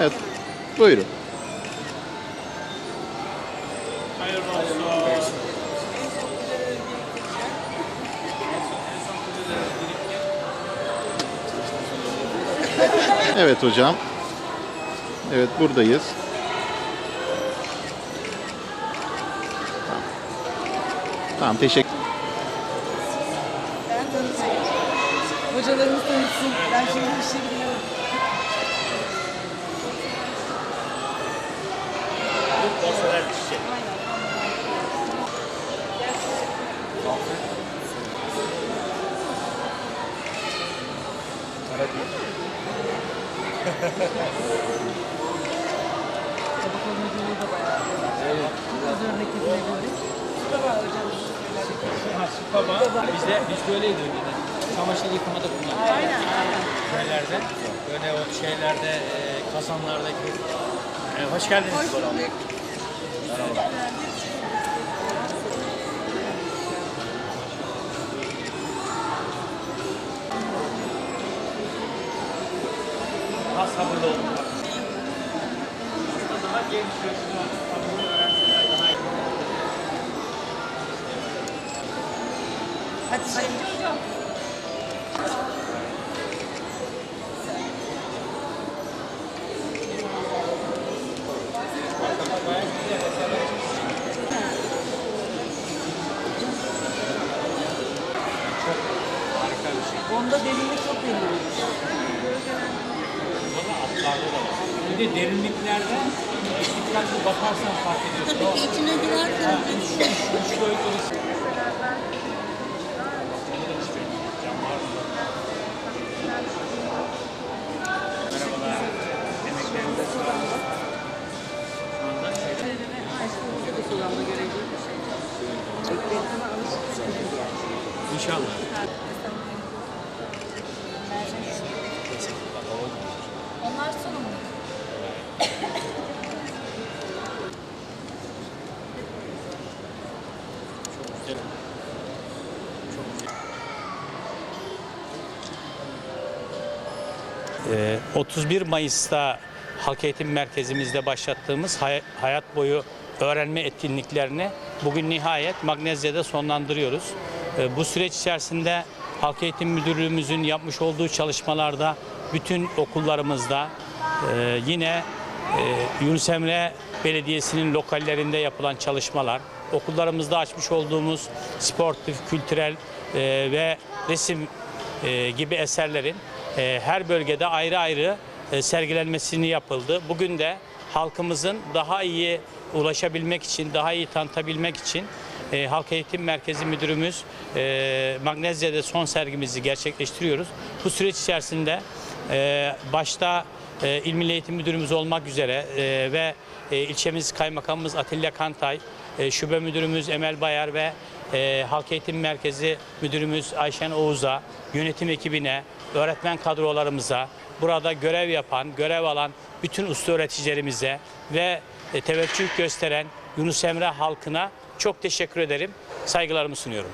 Evet. Buyurun. Evet hocam. Evet buradayız. Tamam. Tamam teşekkür. Ben tanıtayım. Hocalarımız tanıtsın. Ben şimdi bir şey Tabaka müdürlüğü de bayağı. Evet. Özür rakibine göre. Mustafa hocam. Ha, Baba. Bizde biz de öyleydi önceden. Çamaşır yıkamada kullanıyorduk. Aynen. Şeylerde, böyle o şeylerde, e, kazanlardaki. E, hoş geldiniz. Hoş bulduk. Daha sabırlı olun. Daha genç yaşta sabırlı öğrenciler daha iyi. Hadi şimdi. Onda derinlik çok derinlik. Atlarda da var. Bir de derinliklerde dikkatli bakarsan fark ediyorsun. Tabii ki içine girerken Üç boyutlu Merhabalar. Emeklerinize sağlık. Alışık. İnşallah. onlar sunum. Çok güzel. Ee, 31 Mayıs'ta Halk Eğitim Merkezimizde başlattığımız hay- hayat boyu öğrenme etkinliklerini bugün nihayet Magnezya'da sonlandırıyoruz. Ee, Bu süreç içerisinde Halk Eğitim Müdürlüğümüzün yapmış olduğu çalışmalarda bütün okullarımızda e, yine e, Yunus Emre Belediyesi'nin lokallerinde yapılan çalışmalar, okullarımızda açmış olduğumuz sportif, kültürel e, ve resim e, gibi eserlerin e, her bölgede ayrı ayrı e, sergilenmesini yapıldı. Bugün de halkımızın daha iyi ulaşabilmek için, daha iyi tanıtabilmek için e, Halk Eğitim Merkezi Müdürümüz e, Magnezya'da son sergimizi gerçekleştiriyoruz. Bu süreç içerisinde e, başta e, İl Milli Eğitim Müdürümüz olmak üzere e, ve e, ilçemiz Kaymakamımız Atilla Kantay, e, Şube Müdürümüz Emel Bayar ve e, Halk Eğitim Merkezi Müdürümüz Ayşen Oğuz'a, yönetim ekibine, öğretmen kadrolarımıza, burada görev yapan, görev alan bütün usta öğreticilerimize ve e, teveccüh gösteren Yunus Emre halkına çok teşekkür ederim. Saygılarımı sunuyorum.